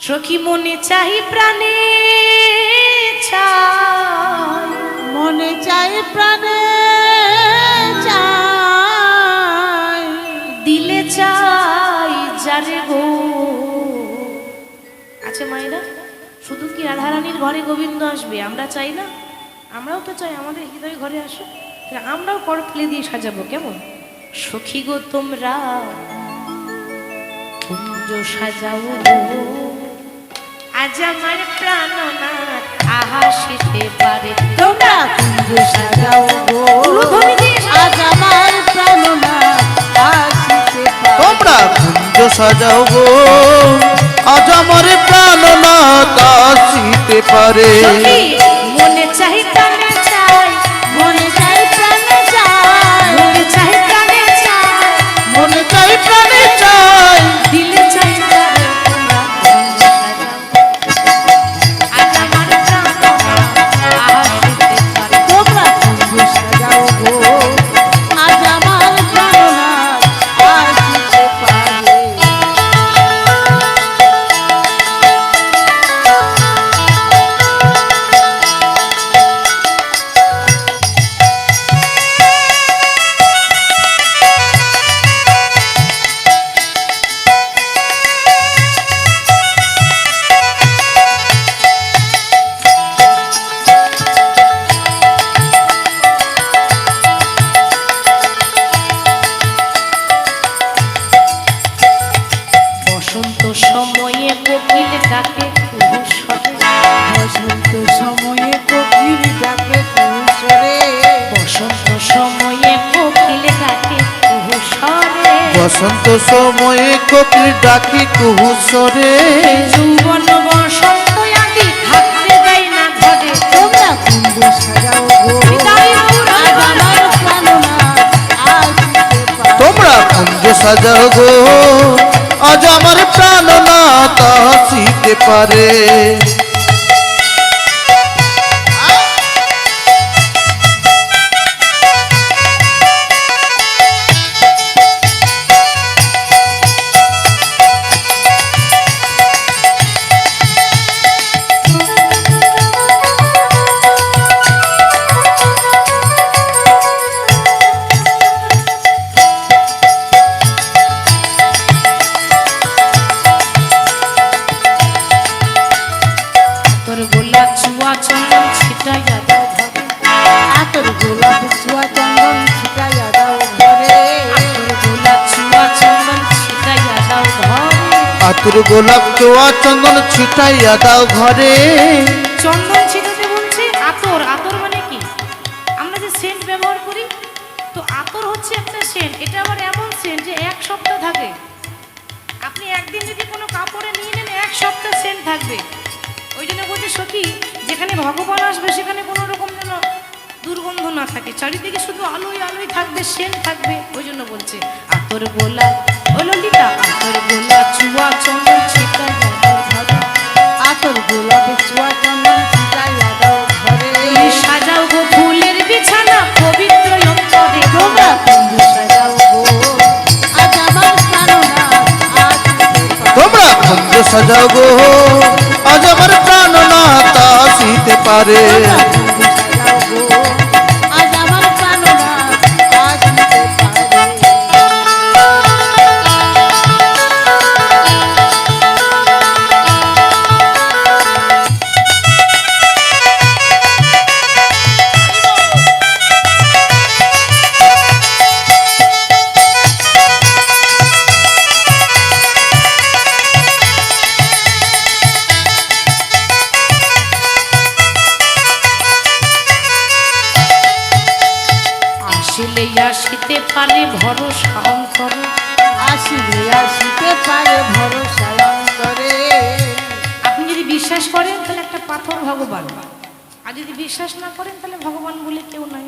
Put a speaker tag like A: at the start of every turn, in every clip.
A: সখী মনে চাই প্রাণে চাই
B: মনে চাই প্রাণে চাই
A: দিলে চাই যারে গো। আচ্ছা মায়েরা শুধু কি রাধারানীর ঘরে গোবিন্দ আসবে? আমরা চাই না? আমরাও তো চাই আমাদের হৃদয় ঘরে আসো আমরাও কর ফেলে দিয়ে সাজাবো কেমন? সখী গো তোমরা কুঞ্জ সাজাও আজ আমার প্রাণনাথ আহাসিতে পারে।
B: তোমরা কুঞ্জ সাজাও গো। আজ আমার প্রাণনাথ আসিতে পারে।
C: তোমরা কুঞ্জ সাজাও গো। আজ আমার
A: প্রাণনাথ
B: আসিতে পারে।
A: বসন্ত সময়ে কোকিল ডাকি কুহুসরে যৌবন বসন্ত আদি থাকতে যাই না ঘরে
B: তোমরা কুঞ্জ সাজাও গো। আজ আমার প্রাণনা আসিতে পারে
C: তোমরা কুঞ্জ সাজাও গো। আজ আমার প্রাণ না আসিতে পারে।
B: আতুর গোলাপ চোয়া চন্দন ছিটাইয়া দাও ঘরে।
A: চন্দন ছিটাতে বলছে আতর। আতর মানে কি? আমরা যে সেন্ট ব্যবহার করি, তো আতর হচ্ছে একটা সেন্ট। এটা আবার এমন সেন্ট যে এক সপ্তাহ থাকে। আপনি একদিন যদি কোনো কাপড়ে নিয়ে নেন, এক সপ্তাহ সেন্ট থাকবে। ওই জন্য বলছে সখী যেখানে ভগবান আসবে, সেখানে কোনো রকম যেন দুর্গন্ধ না থাকে। চারিদিকে শুধু আলোই আলোই থাকবে, সেন্ট থাকবে। ওই জন্য বলছে, আতর গোলা ও ললিতা, আতর গোলা
B: তোমরা কুঞ্জ সাজাও গো। আজ আমার
C: প্রাণ না আসিতে পারে।
B: আসিতে পারে
A: ভরসা অন্তরে।
B: আসিলে আসিতে পারে ভরসা অন্তরে।
A: আপনি যদি বিশ্বাস করেন তাহলে একটা পাথর ভগবান। আর যদি বিশ্বাস না করেন তাহলে ভগবান বলে কেউ নাই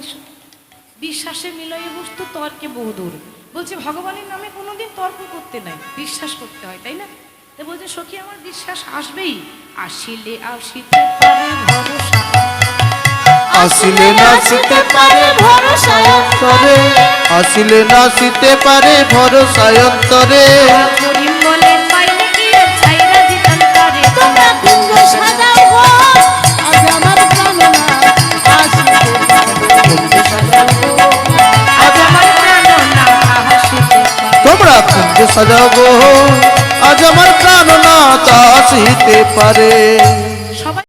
A: বিশ্বাসে মিলয়ে বস্তু তর্কে বহুদূর বলছে ভগবানের নামে কোনোদিন তর্ক করতে নাই। বিশ্বাস করতে হয় তাই না? তো বলছে সখী আমার বিশ্বাস আসবেই। আসিলে আসিতে পারে ভরসা
C: আসিলে নাচিতে পারে ভরসায়ন্তরে আসিলে নাচিতে পারে
A: ভরসায়ন্তরে তোমরা কুঞ্জ
C: সাজাবো গো আজ আমার প্রাণ না তা আসিতে পারে।